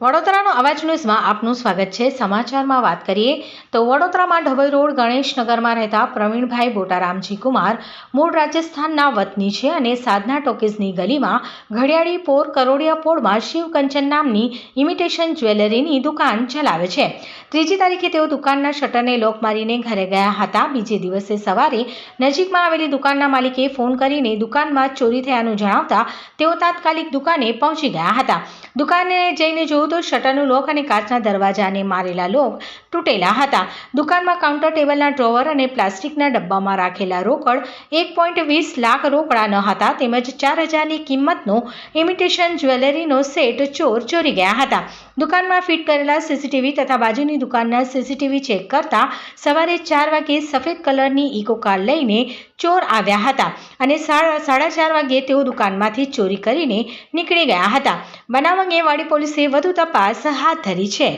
વડોદરાનો અવાજ ન્યૂઝમાં આપનું સ્વાગત છે. સમાચારમાં વાત કરીએ તો વડોદરામાં ઢવઈ રોડ ગણેશનગરમાં રહેતા પ્રવીણભાઈ બોટારામજી કુમાર મૂળ રાજસ્થાનના વતની છે અને સાધના ટોકીઝની ગલીમાં ઘડિયાળી પોર કરોડિયા પોળમાં શિવ કંચન નામની ઇમિટેશન જ્વેલરીની દુકાન ચલાવે છે. ત્રીજી તારીખે તેઓ દુકાનના શટરને લોક મારીને ઘરે ગયા હતા. બીજે દિવસે સવારે નજીકમાં આવેલી દુકાનના માલિકે ફોન કરીને દુકાનમાં ચોરી થયાનું જણાવતા તેઓ તાત્કાલિક દુકાને પહોંચી ગયા હતા. દુકાને જઈને જોયું તો શટરનું લોક અને કાચના દરવાજાને મારેલા લોક તૂટેલા હતા. દુકાનમાં કાઉન્ટર ટેબલના ડ્રોવર અને પ્લાસ્ટિકના ડબ્બામાં રાખેલા રોકડ એક પોઈન્ટ વીસ લાખ રોકડા ન હતા, તેમજ ચાર હજારની કિંમતનો ઇમિટેશન જ્વેલરીનો સેટ ચોર ચોરી ગયા હતા. દુકાનમાં ફિટ કરેલા સીસીટીવી તથા બાજુની દુકાનના સીસીટીવી ચેક કરતા સવારે ચાર વાગે સફેદ કલરની ઇકો કાર લઈને ચોર આવ્યા હતા અને સાડા ચાર વાગે તેઓ દુકાનમાંથી ચોરી કરીને નીકળી ગયા હતા. બનાવ અંગે વાડી પોલીસે વધુ તપાસ હાથ ધરી છે.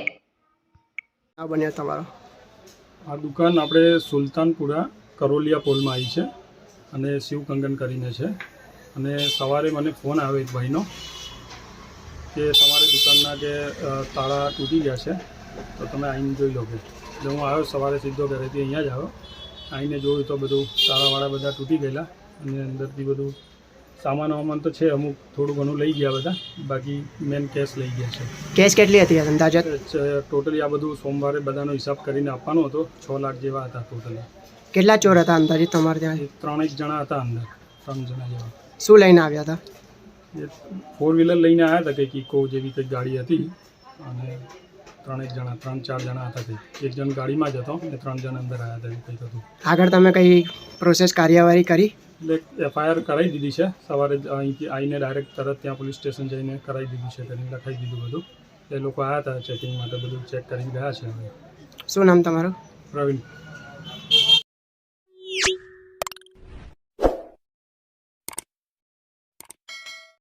આ બન્યા તમારો? આ દુકાન આપણે સુલતાનપુરા કરોલિયા પોલમાં આવી છે અને શિવ કંગન કરીને છે. અને સવારે મને ફોન આવ્યો એક ભાઈનો કે તમારી દુકાનના કે તાળા તૂટી ગયા છે તો તમે આવીને જોઈ લો કે. એટલે હું આવ્યો સવારે સીધો ઘરેથી અહીંયા જ આવ્યો. આવીને જોયું તો બધું તાળાવાળા બધા તૂટી ગયેલા અને અંદરથી બધું સામાન વામાન તો છે અમુક થોડું ઘણું લઈ ગયા બધા. બાકી મેન કેશ લઈ ગયા છે. કેશ કેટલી હતી અંદાજે? ટોટલી આ બધું સોમવારે બધાનો હિસાબ કરીને આપવાનો હતો. છ લાખ જેવા હતા ટોટલી કેટલા ચોર હતા અંદાજે તમારે ત્યાં? ત્રણેક જણા હતા અંદર. ત્રણ જણા જેવા. શું લઈને આવ્યા હતા? ફોર વ્હીલર લઈને આવ્યા હતા કંઈક ઇકો જેવી કંઈક ગાડી હતી. અને ત્રણેક જણા ત્રણ ચાર જણા હતા કંઈક. એક જણ ગાડીમાં જ હતો અને ત્રણ જણ અંદર આવ્યા હતા કંઈક હતું. આગળ તમે કઈ પ્રોસેસ કાર્યવાહી કરી? એટલે એફઆઈઆર કરાવી દીધી છે. સવારે અહીંથી આવીને ડાયરેક્ટ તરત ત્યાં પોલીસ સ્ટેશન જઈને કરાવી દીધું છે. કરીને લખાવી દીધું બધું. એ લોકો આવ્યા હતા ચેકિંગ માટે બધું ચેક કરીને ગયા છે શું નામ તમારું? પ્રવીણ.